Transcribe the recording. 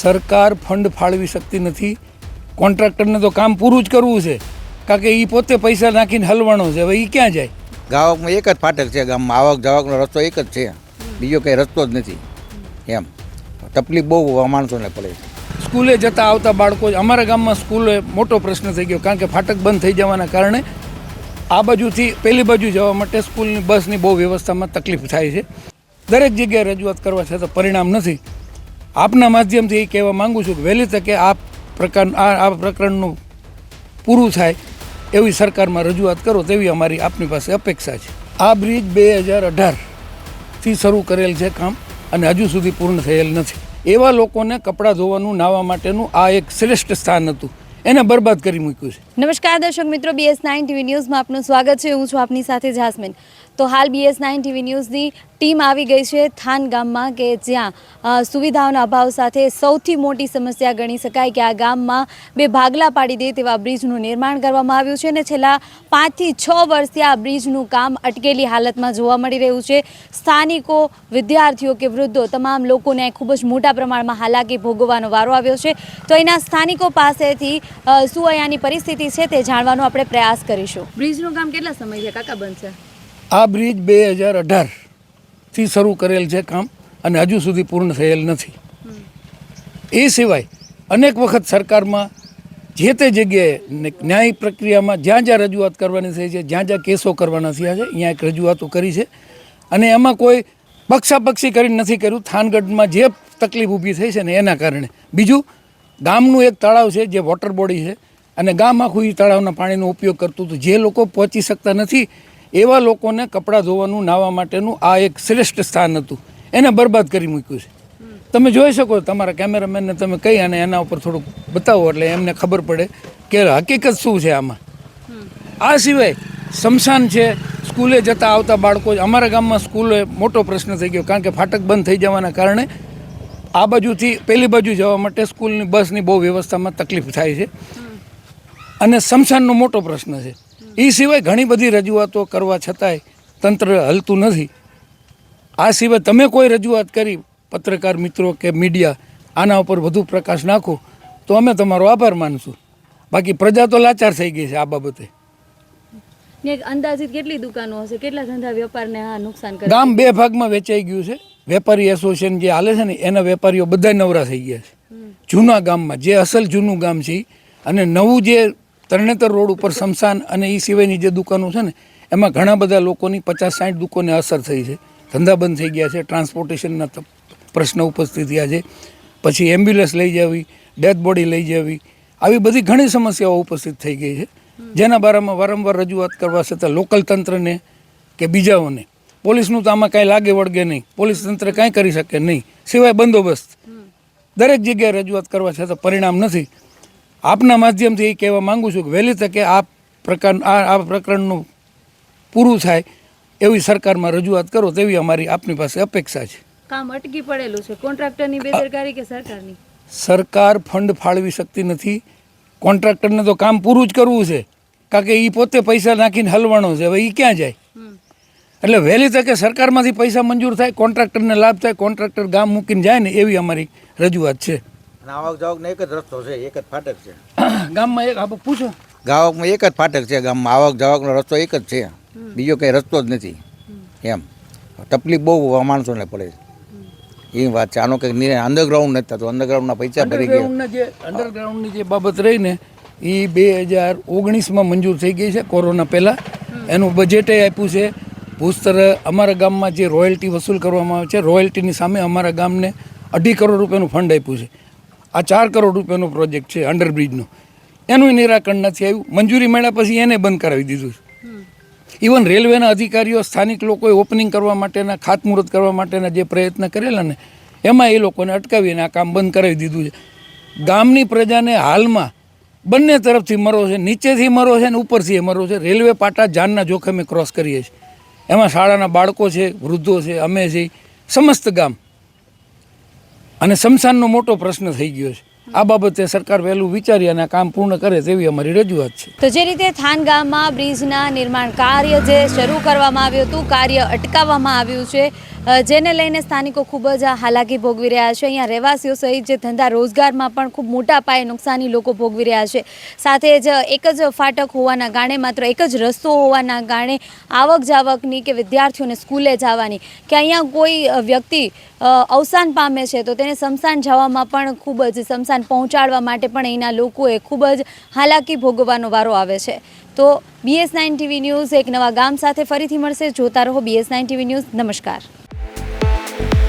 સરકાર ફંડ ફાળવી શકતી નથી. કોન્ટ્રાક્ટરને તો કામ પૂરું જ કરવું છે. કારણ કે એ પોતે પૈસા નાખીને હલવાનો છે. હવે એ ક્યાં જાય? ગાવકમાં એક જ ફાટક છે ગામમાં. આવક જાવકનો રસ્તો એક જ છે. બીજો કંઈ રસ્તો જ નથી. એમ. તકલીફ બહુ માણસોને પડે છે. સ્કૂલે જતા આવતા બાળકો અમારા ગામમાં સ્કૂલે મોટો પ્રશ્ન થઈ ગયો. કારણ કે ફાટક બંધ થઈ જવાના કારણે આ બાજુથી પેલી બાજુ જવા માટે સ્કૂલની બસની બહુ વ્યવસ્થામાં તકલીફ થાય છે. દરેક જગ્યાએ રજૂઆત કરવા છતાં પરિણામ નથી. આપના માધ્યમથી એ કહેવા માંગુ છું કે વહેલી તકે આ પ્રકાર આ પ્રકરણનું પૂરું થાય એવી સરકારમાં રજૂઆત કરો તેવી અમારી આપની પાસે અપેક્ષા છે. આ બ્રિજ બે હજાર અઢારથી શરૂ કરેલ છે કામ અને હજુ સુધી પૂર્ણ થયેલ નથી. એવા લોકોને કપડાં ધોવાનું, નાહવા માટેનું આ એક શ્રેષ્ઠ સ્થાન હતું. એને બરબાદ કરી મૂક્યું છે. નમસ્કાર, દર્શક મિત્રો બીએસ નાઇન ટીવી ન્યૂઝમાં આપનું સ્વાગત છે. હું છું આપની સાથે જાસ્મીન. તો હાલ બીએસ નાઇન ટીવી ન્યૂઝની ટીમ આવી ગઈ છે થાન ગામમાં કે જ્યાં સુવિધાઓના અભાવ સાથે સૌથી મોટી સમસ્યા ગણી શકાય કે આ ગામમાં બે ભાગલા પાડી દે તેવા બ્રિજનું નિર્માણ કરવામાં આવ્યું છે અને છેલ્લા પાંચથી છ વર્ષથી આ બ્રિજનું કામ અટકેલી હાલતમાં જોવા મળી રહ્યું છે. સ્થાનિકો, વિદ્યાર્થીઓ કે વૃદ્ધો, તમામ લોકોને ખૂબ જ મોટા પ્રમાણમાં હાલાકી ભોગવવાનો વારો આવ્યો છે. તો અહીંના સ્થાનિકો પાસેથી શું અહીંયાની પરિસ્થિતિ છે તે જાણવાનો આપણે પ્રયાસ કરીશું. બ્રિજનું કામ કેટલા સમયથી કાકા બનશે આ બ્રિજ બે હજાર અઢારથી શરૂ કરેલ છે કામ અને હજુ સુધી પૂર્ણ થયેલ નથી. એ સિવાય અનેક વખત સરકારમાં જે તે જગ્યાએ ન્યાય પ્રક્રિયામાં જ્યાં જ્યાં રજૂઆત કરવાની થઈ છે, જ્યાં જ્યાં કેસો કરવાના થયા છે, અહીંયા એક રજૂઆતો કરી છે. અને એમાં કોઈ પક્ષાપક્ષી કરીને નથી કર્યું. થાનગઢમાં જે તકલીફ ઊભી થઈ છે ને એના કારણે. બીજું, ગામનું એક તળાવ છે જે વોટર બોડી છે અને ગામ આખું એ તળાવના પાણીનો ઉપયોગ કરતું હતું. જે લોકો પહોંચી શકતા નથી એવા લોકોને કપડાં ધોવાનું, નાહવા માટેનું આ એક શ્રેષ્ઠ સ્થાન હતું. એને બરબાદ કરી મૂક્યું છે. તમે જોઈ શકો તમારા કેમેરામેનને તમે કહી અને એના ઉપર થોડુંક બતાવો એટલે એમને ખબર પડે કે હકીકત શું છે આમાં. આ સિવાય સ્મશાન છે, સ્કૂલે જતા આવતા બાળકો, અમારા ગામમાં સ્કૂલે મોટો પ્રશ્ન થઈ ગયો કારણ કે ફાટક બંધ થઈ જવાના કારણે આ બાજુથી પેલી બાજુ જવા માટે સ્કૂલની, બસની બહુ વ્યવસ્થામાં તકલીફ થાય છે. અને સ્મશાનનો મોટો પ્રશ્ન છે. એ સિવાય ઘણી બધી રજૂઆતો કરવા છતાંય તંત્ર હલતું નથી. આ સિવાય તમે કોઈ રજૂઆત કરી પત્રકાર મિત્રો કે મીડિયા આના ઉપર વધુ પ્રકાશ નાખો તો અમે તમારો આભાર માનશું. બાકી પ્રજા તો લાચાર થઈ ગઈ છે આ બાબતે. અંદાજિત કેટલી દુકાનો હશે? કેટલા ધંધા વેપારને આ નુકસાન કરે? ગામ બે ભાગમાં વેચાઈ ગયું છે. વેપારી એસોસિએશન જે હાલે છે ને એના વેપારીઓ બધા નવરા થઈ ગયા છે. જૂના ગામમાં જે અસલ જૂનું ગામ છે અને નવું જે તરણેતર રોડ ઉપર સમસાન અને એ સિવાયની જે દુકાનો છે ને, એમાં ઘણા બધા લોકોની પચાસ સાઠ દુકાને અસર થઈ છે. ધંધા બંધ થઈ ગયા છે, ટ્રાન્સપોર્ટેશનના પ્રશ્ન ઉપસ્થિત થયા છે. પછી એમ્બ્યુલન્સ લઈ જવી, ડેથ બોડી લઈ જવી, આવી બધી ઘણી સમસ્યાઓ ઉપસ્થિત થઈ ગઈ છે. જેના બારામાં વારંવાર રજૂઆત કરવા છતાં લોકલ તંત્રને કે બીજાઓને, પોલીસનું તો આમાં કાંઈ લાગે વળગે નહીં. પોલીસ તંત્ર કાંઈ કરી શકે નહીં. સિવાય બંદોબસ્ત. દરેક જગ્યાએ રજૂઆત કરવા છતાં પરિણામ નથી. આપના માધ્યમથી એ કહેવા માંગુ છું કે વહેલી તકે આ પ્રકાર આ પ્રકરણનું પૂરું થાય એવી સરકારમાં રજૂઆત કરો તેવી અમારી આપની પાસે અપેક્ષા છે. કામ અટકી પડેલું છે. કોન્ટ્રાક્ટરની બેદરકારી કે સરકારની? સરકાર ફંડ ફાળવી શકતી નથી. કોન્ટ્રાક્ટરને તો કામ પૂરું જ કરવું છે. કારણ કે એ પોતે પૈસા નાખીને હલવાનો છે. હવે એ ક્યાં જાય? એટલે વહેલી તકે સરકારમાંથી પૈસા મંજૂર થાય કોન્ટ્રાક્ટરને લાભ થાય કોન્ટ્રાક્ટર ગામ મૂકીને જાય ને એવી અમારી રજૂઆત છે. અને આવક જાવકનો એક જ રસ્તો છે એક જ ફાટક છે. ગામમાં એક આપણે પૂછો. ગાવકમાં એક જ ફાટક છે ગામમાં. આવક જાવકનો રસ્તો એક જ છે. બીજો કંઈ રસ્તો જ નથી. એમ. તકલીફ બહુ માણસોને પડે છે. એ વાત છે. આનો કંઈક નિર્ણય અંડરગ્રાઉન્ડ નથી થતો. અંડરગ્રાઉન્ડના પૈસા ભરી ગયા. જે અંડરગ્રાઉન્ડની જે બાબત રહી ને એ બે હજાર ઓગણીસમાં મંજૂર થઈ ગઈ છે કોરોના પહેલાં. એનું બજેટે આપ્યું છે. ભૂસ્તર અમારા ગામમાં જે રોયલ્ટી વસૂલ કરવામાં આવે છે રોયલ્ટીની સામે અમારા ગામને અઢી કરોડ રૂપિયાનું ફંડ આપ્યું છે. આ ચાર કરોડ રૂપિયાનો પ્રોજેક્ટ છે અંડરબ્રિજનો. એનું નિરાકરણ નથી આવ્યું. મંજૂરી મળ્યા પછી એને બંધ કરાવી દીધું છે. ઇવન રેલવેના અધિકારીઓ, સ્થાનિક લોકોએ ઓપનિંગ કરવા માટેના, ખાતમુહૂર્ત કરવા માટેના જે પ્રયત્ન કરેલા ને, એમાં એ લોકોને અટકાવીને આ કામ બંધ કરાવી દીધું છે. ગામની પ્રજાને હાલમાં બંને તરફથી મરો છે, નીચેથી મરો છે ને ઉપરથી એ મરો છે. રેલવે પાટા જાનના જોખમે ક્રોસ કરીએ છીએ. એમાં શાળાના બાળકો છે, વૃદ્ધો છે, અમે છે સમસ્ત ગામ અને શમશાનનો મોટો પ્રશ્ન થઈ ગયો છે. આ બાબતે સરકાર વહેલું વિચારી અને કામ પૂર્ણ કરે તેવી અમારી રજૂઆત છે. તો જે રીતે થાન ગામમાં બ્રિજના નિર્માણ કાર્ય જે શરૂ કરવામાં આવ્યું હતું, કાર્ય અટકાવવામાં આવ્યું છે જેને લઈને સ્થાનિકો ખૂબ જ હાલાકી ભોગવી રહ્યા છે. અહીંયા રહેવાસીઓ સહિત જે ધંધા રોજગારમાં પણ ખૂબ મોટા પાયે નુકસાની લોકો ભોગવી રહ્યા છે. સાથે જ એક જ ફાટક હોવાના કારણે, માત્ર એક જ રસ્તો હોવાના કારણે આવક જાવકની કે વિદ્યાર્થીઓને સ્કૂલે જવાની કે અહીંયા કોઈ વ્યક્તિ અવસાન પામે છે તો તેને સમસાન જવામાં પણ ખૂબ જ સમસાન પહોંચાડવા માટે પણ અહીંના લોકોએ ખૂબ જ હાલાકી ભોગવવાનો વારો આવે છે. તો બીએસ નાઇન ટીવી ન્યૂઝ એક નવા ગામ સાથે ફરીથી મળશે. જોતા રહો બીએસ નાઇન ટીવી ન્યૂઝ. નમસ્કાર. thank you